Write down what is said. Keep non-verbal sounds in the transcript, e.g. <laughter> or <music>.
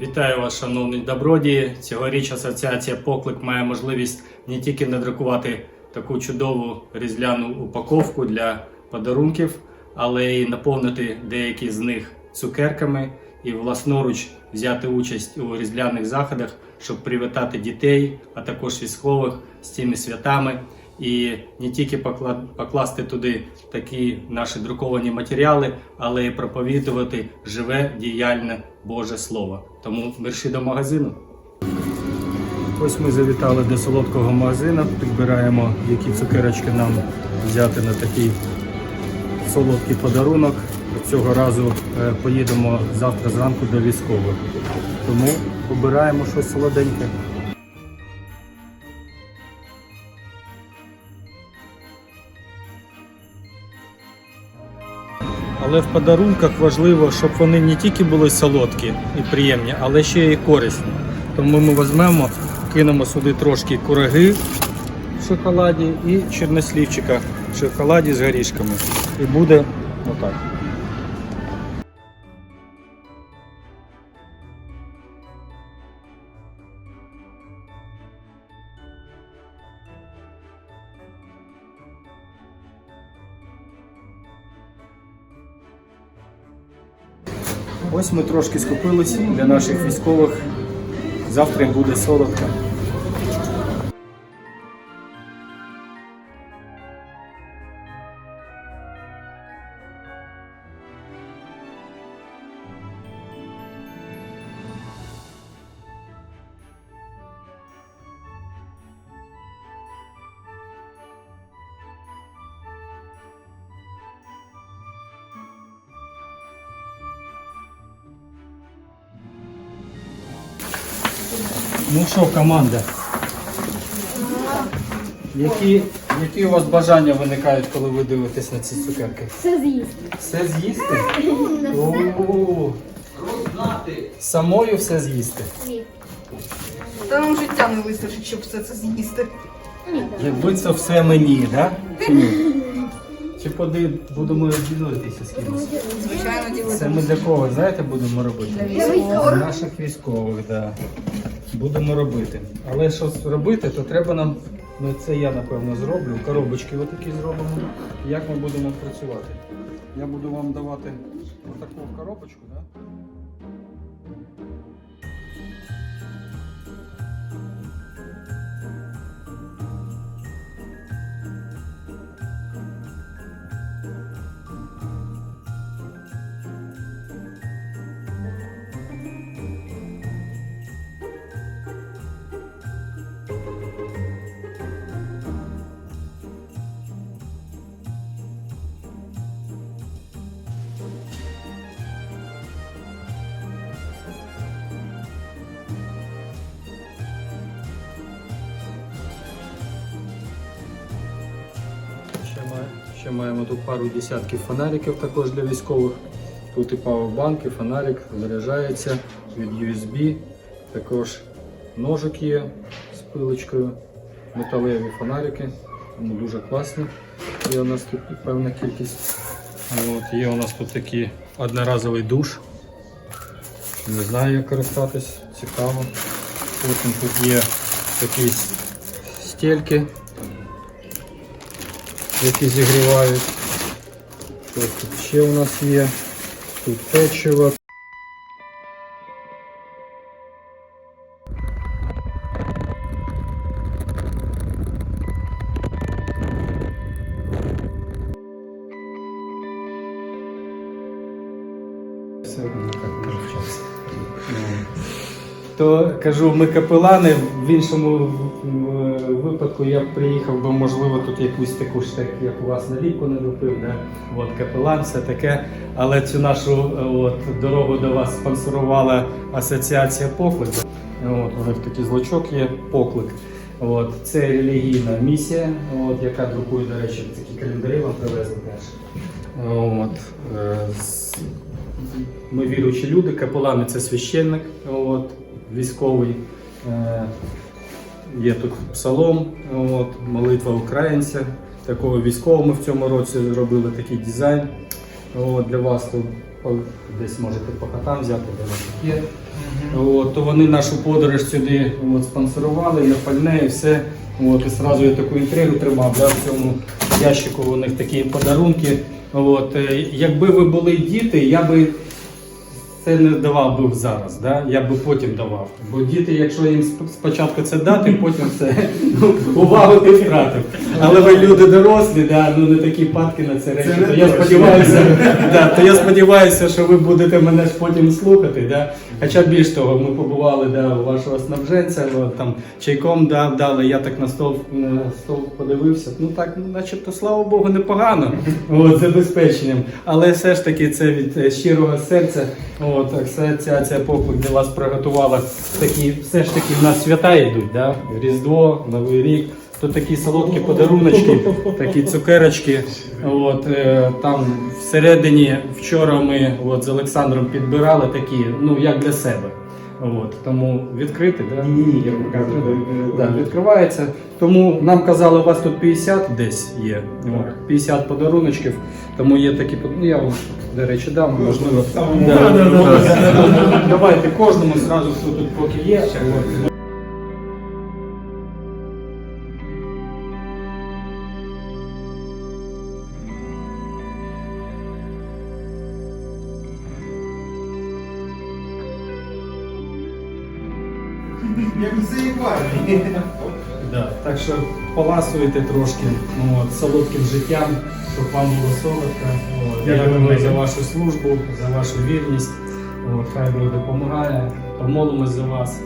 Вітаю вас, шановні добродії. Цьогоріч асоціація Поклик має можливість не тільки надрукувати таку чудову різдвяну упаковку для подарунків, але й наповнити деякі з них цукерками і власноруч взяти участь у різдвяних заходах, щоб привітати дітей, а також військових з цими святами. І не тільки покласти туди такі наші друковані матеріали, але й проповідувати живе діяльне Боже Слово. Тому мерші до магазину. Ось ми завітали до солодкого магазину, підбираємо, які цукерочки нам взяти на такий солодкий подарунок. Цього разу е, поїдемо завтра зранку до військових. Тому обираємо щось солоденьке. Але в подарунках важливо, щоб вони не тільки були солодкі і приємні, але ще й корисні. Тому ми візьмемо, кинемо сюди трошки кураги в шоколаді і чорнослівчика в шоколаді з горішками. І буде отак. Ось ми трошки скупились для наших військових. Завтра їм буде солодко. Ну що, команда? Які, які у вас бажання виникають, коли ви дивитесь на ці цукерки? Все з'їсти. Все з'їсти? О, Самою все з'їсти. Та нам життя не вистачить, щоб все це з'їсти. Якби це все мені, да? Чи ні? Чи поди будемо ділитися з кимось? Звичайно, Це ми для кого, знаєте, будемо робити? Для наших військових, да. Будемо робити. Але що робити, то треба нам, ну це я напевно зроблю, коробочки отакі зробимо. Як ми будемо працювати? Я буду вам давати отаку коробочку, да? Ще маємо тут пару десятків фонариків також для військових. Тут і павербанк, і фонарик заряджається від USB. Також ножик є з пилочкою, металеві фонарики. Тому дуже класні. Є у нас тут певна кількість. От, є у нас тут такий одноразовий душ. Не знаю, як користатись, цікаво. Потім тут є такі стільки які зігрівають. Ось тут ще у нас є. Тут печиво. То кажу, ми капелани. В іншому випадку я приїхав би, можливо, тут якусь таку ж так, як у вас наліпку не ліпив, да? От капелан, все таке. Але цю нашу е, от, дорогу до вас спонсорувала асоціація Поклик. От, у них такий злочок є поклик. От, це релігійна місія, от, яка друкує, до речі, такі календарі вам привезли теж. От, е, ми віруючі люди, капелани це священник, от, військовий. Є тут псалом, от, молитва українця. Такого військового ми в цьому році зробили такий дизайн от, для вас. Тут десь можете по хатам взяти, де у вас є. От, то вони нашу подорож сюди от, спонсорували, на пальне і все. От, і одразу я таку інтригу тримав. Да, в цьому ящику у них такі подарунки. От, е, якби ви були діти, я би це не давав би зараз, да? я би потім давав. Бо діти, якщо їм спочатку це дати, <laughs> потім це ну, увагу ти втратив. Але ви люди дорослі, да? ну не такі падки на це речі. то я сподіваюся, да, то я сподіваюся, що ви будете мене ж потім слухати. Да? Хоча більш того, ми побували да, у вашого снабженця, там чайком дав, дали, я так на стол, на стол подивився. Ну так, ну, начебто, слава Богу, непогано <laughs> от, забезпеченням. Але все ж таки це від е, щирого серця. От, ця поклик для вас приготувала. Такі, все ж таки в нас свята йдуть, да? Різдво, Новий рік. То такі солодкі подаруночки, такі цукерочки. От, е, там всередині вчора ми от, з Олександром підбирали такі, ну як для себе. От, тому відкрити, да? Ні, я показую. Да, відкривається. Тому нам казали, у вас тут 50 десь є. От, 50 подаруночків. Тому є такі ну, я вам, до речі, дам, можливо. Да, Да, да, да. да. Давайте кожному зразу, хто тут поки є. Як заїбали. Да. Так що поласуйте трошки ну, от, солодким життям, щоб вам було солодко. От. Дякуємо за вашу службу, за вашу вірність. От, хай Бог допомагає. Помолимось за вас.